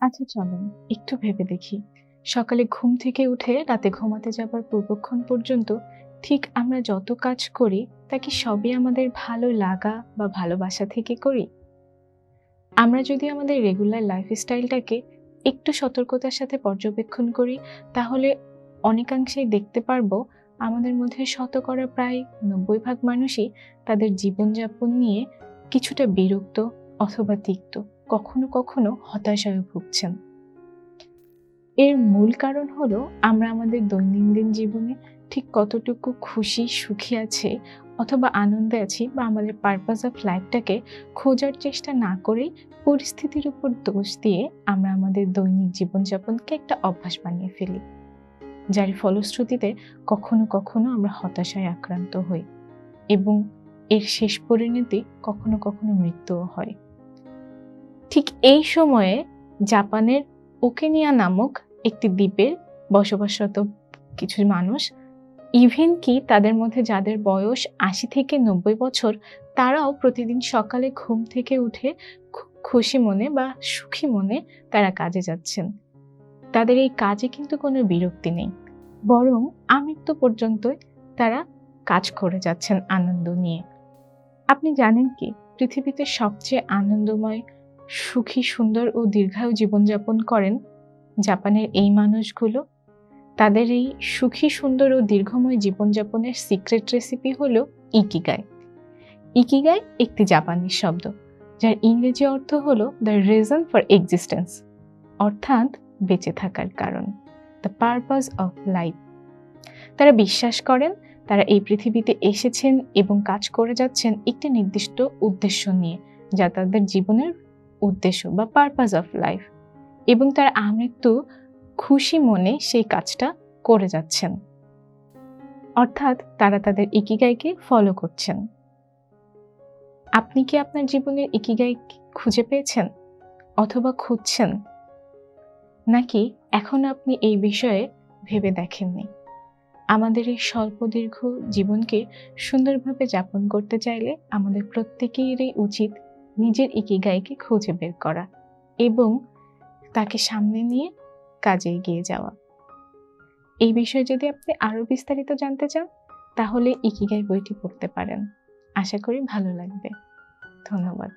আচ্ছা চলেন, একটু ভেবে দেখি। সকালে ঘুম থেকে উঠে রাতে ঘুমাতে যাবার পূর্বক্ষণ পর্যন্ত ঠিক আমরা যত কাজ করি, তা কি সবই আমাদের ভালো লাগা বা ভালোবাসা থেকে করি? আমরা যদি আমাদের রেগুলার লাইফস্টাইলটাকে একটু সতর্কতার সাথে পর্যবেক্ষণ করি, তাহলে অনেকাংশেই দেখতে পারব আমাদের মধ্যে শতকরা প্রায় নব্বই ভাগ মানুষই তাদের জীবনযাপন নিয়ে কিছুটা বিরক্ত অথবা তিক্ত। কখনো কখনো হতাশায় ভুগছেন। এর মূল কারণ হলো আমরা আমাদের দৈনন্দিন জীবনে ঠিক কতটুকু খুশি, সুখী আছে অথবা আনন্দে আছি বা আমাদের পারপাস অফ লাইফটাকে খোঁজার চেষ্টা না করেই পরিস্থিতির উপর দোষ দিয়ে আমরা আমাদের দৈনিক জীবনযাপনকে একটা অভ্যাস বানিয়ে ফেলি, যার ফলশ্রুতিতে কখনো কখনো আমরা হতাশায় আক্রান্ত হই এবং এর শেষ পরিণতি কখনো কখনো মৃত্যুও হয়। ঠিক এই সময়ে জাপানের ওকেনিয়া নামক একটি দ্বীপের বসবাসরত কিছু মানুষ ইভেন কি তাদের মধ্যে যাদের বয়স আশি থেকে নব্বই বছর, তারাও প্রতিদিন সকালে ঘুম থেকে উঠে খুশি মনে বা সুখী মনে তারা কাজে যাচ্ছেন। তাদের এই কাজে কিন্তু কোনো বিরক্তি নেই। বরং আমৃত্যু পর্যন্ত তারা কাজ করে যাচ্ছেন আনন্দ নিয়ে। আপনি জানেন কি, পৃথিবীতে সবচেয়ে আনন্দময় সুখী, সুন্দর ও দীর্ঘায়ু জীবনযাপন করেন। জাপানের এই মানুষগুলো তাদের এই সুখী, সুন্দর ও দীর্ঘময় জীবনযাপনের সিক্রেট রেসিপি হলো ইকিগাই। ইকিগাই একটি জাপানি শব্দ, যার ইংরেজি অর্থ হলো দ্য রিজন ফর এক্সিস্টেন্স অর্থাৎ বেঁচে থাকার কারণ দ্য পারপাস অফ লাইফ তারা বিশ্বাস করেন, তারা এই পৃথিবীতে এসেছেন এবং কাজ করে যাচ্ছেন একটি নির্দিষ্ট উদ্দেশ্য নিয়ে, যা তাদের জীবনের উদ্দেশ্য বা পারপাস অফ লাইফ এবং তার আমৃত্যু খুশি মনে সেই কাজটা করে যাচ্ছেন। অর্থাৎ তারা তাদের ইকিগাইকে ফলো করছেন। আপনি কি আপনার জীবনের ইকিগাই খুঁজে পেয়েছেন অথবা খুঁজছেন? নাকি এখন আপনি এই বিষয়ে ভেবে দেখেননি? আমাদের এই স্বল্প দীর্ঘ জীবনকে সুন্দরভাবে যাপন করতে চাইলে আমাদের প্রত্যেকেরই উচিত নিজের ইকিগাইকে খুঁজে বের করা এবং তাকে সামনে নিয়ে কাজে এগিয়ে যাওয়া। এই বিষয়ে যদি আপনি আরও বিস্তারিত জানতে চান, তাহলে ইকিগাই বইটি পড়তে পারেন। আশা করি ভালো লাগবে। ধন্যবাদ।